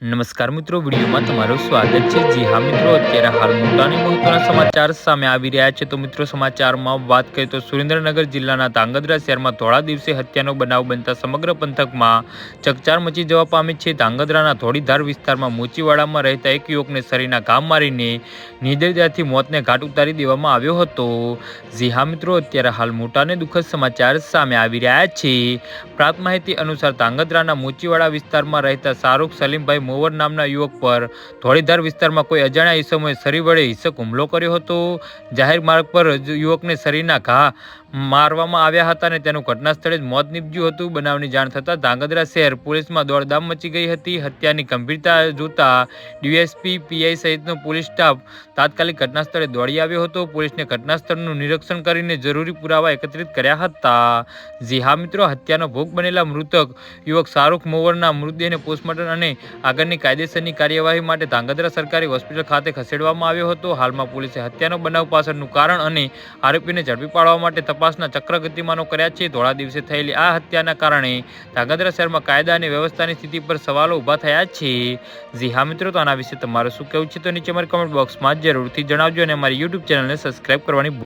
નમસ્કાર મિત્રો, વિડીયોમાં તમારું સ્વાગત છે. જી હા મિત્રો, અત્યારે હાલ મોટા મહત્વના સમાચાર સામે આવી રહ્યા છે. તો મિત્રો, સમાચારમાં વાત કરીએ તો સુરેન્દ્રનગર જિલ્લાના ધાંગધ્રા શહેરમાં થોડા દિવસે હત્યાનો બનાવ બનતા સમગ્ર પંથકમાં ચકચાર મચી જવા પામી છે. ધાંગધ્રાના થોડીધાર વિસ્તારમાં મોચીવાડામાં રહેતા એક યુવકને શરીરના ઘા મારીને નિર્દયતાથી મોતને ઘાટ ઉતારી દેવામાં આવ્યો હતો. જી હા મિત્રો, અત્યારે હાલ મોટા અને દુઃખદ સમાચાર સામે આવી રહ્યા છે. પ્રાપ્ત માહિતી અનુસાર ધાંગધ્રાના મોચીવાડા વિસ્તારમાં રહેતા શાહરૂખ સલીમભાઈ મોવર નામના યુવક પર ધોળીધાર વિસ્તારમાં કોઈ અજાણ્યા ઈસમોએ શરી વડે હિંસક હુમલો કર્યો હતો. જાહેર માર્ગ પર યુવકને શરીરના ઘા મારવામાં આવ્યા હતા અને તેનું ઘટના સ્થળે જ મોત નીપજ્યું હતું. બનાવની જાણ થતાં ધાંગધ્રા શહેર પોલીસમાં દોડધામ મચી ગઈ હતી. હત્યાની ગંભીરતા જોતા ડીએસપી પીઆઈ સહિતનો પોલીસ સ્ટાફ તાત્કાલિક ઘટના સ્થળે દોડી આવ્યો હતો. પોલીસને ઘટના સ્થળનું નિરીક્ષણ કરીને જરૂરી પુરાવા એકત્રિત કર્યા હતા. જી હા મિત્રો, હત્યાનો ભોગ બનેલા મૃતક યુવક શાહરૂખ મોવરના મૃતદેહને પોસ્ટમોર્ટમ અને આગળની કાયદેસરની કાર્યવાહી માટે ધાંગધ્રા સરકારી હોસ્પિટલ ખાતે ખસેડવામાં આવ્યો હતો. હાલમાં પોલીસે હત્યાનો બનાવ પાછળનું કારણ અને આરોપીને ઝડપી પાડવા માટે તપાસના ચક્ર ગતિમાનો કર્યા છે. ધોળા દિવસે થયેલી આ હત્યાના કારણે ધાંગધ્રા શહેરમાં કાયદા અને વ્યવસ્થાની સ્થિતિ પર સવાલો ઊભા થયા છે. જી હા મિત્રો, તો આના વિશે તમારું શું કહેવું છે? તો નીચે મારી કમેન્ટ બોક્સમાં જરૂરથી જણાવજો અને અમારી યુટ્યુબ ચેનલને સબસ્ક્રાઈબ કરવાની